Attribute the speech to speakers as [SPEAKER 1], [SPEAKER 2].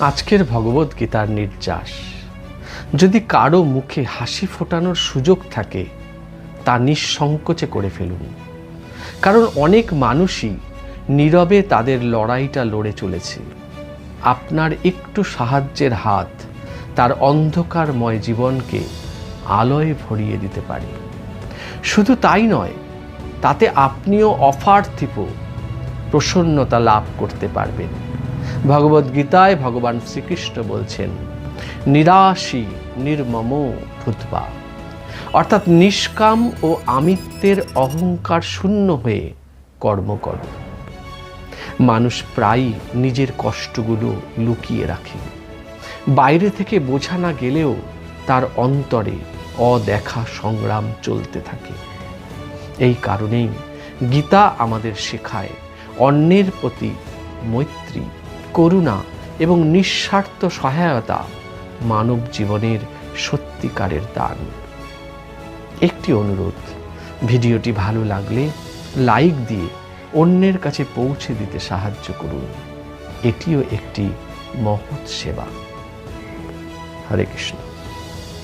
[SPEAKER 1] আজকের ভগবত গীতার নির্যাস। যদি কারও মুখে হাসি ফোটানোর সুযোগ থাকে, তা নিঃসংকোচে করে ফেলুন। কারণ অনেক মানুষই নীরবে তাদের লড়াইটা লড়ে চলেছে। আপনার একটু সাহায্যের হাত তার অন্ধকারময় জীবনকে আলোয় ভরিয়ে দিতে পারে। শুধু তাই নয়, তাতে আপনিও অপার্থিব প্রসন্নতা লাভ করতে পারবেন। ভগবদ্গীতায় ভগবান শ্রীকৃষ্ণ বলছেন, নিরাশী নির্মম ভূতবা। অর্থাৎ নিষ্কাম ও আমিত্বের অহংকার শূন্য হয়ে কর্ম করো। মানুষ প্রায়ই নিজের কষ্টগুলো লুকিয়ে রাখে। বাইরে থেকে বোঝা না গেলেও তার অন্তরে অদেখা সংগ্রাম চলতে থাকে। এই কারণেই গীতা আমাদের শেখায়, অন্যের প্রতি মৈত্রী করুণা এবং নিঃস্বার্থ সহায়তা মানব জীবনের সত্যিকারের দান। একটি অনুরোধ, ভিডিওটি ভালো লাগলে লাইক দিয়ে অন্যের কাছে পৌঁছে দিতে সাহায্য করুন। এটিও একটি মহৎ সেবা। হরে কৃষ্ণ।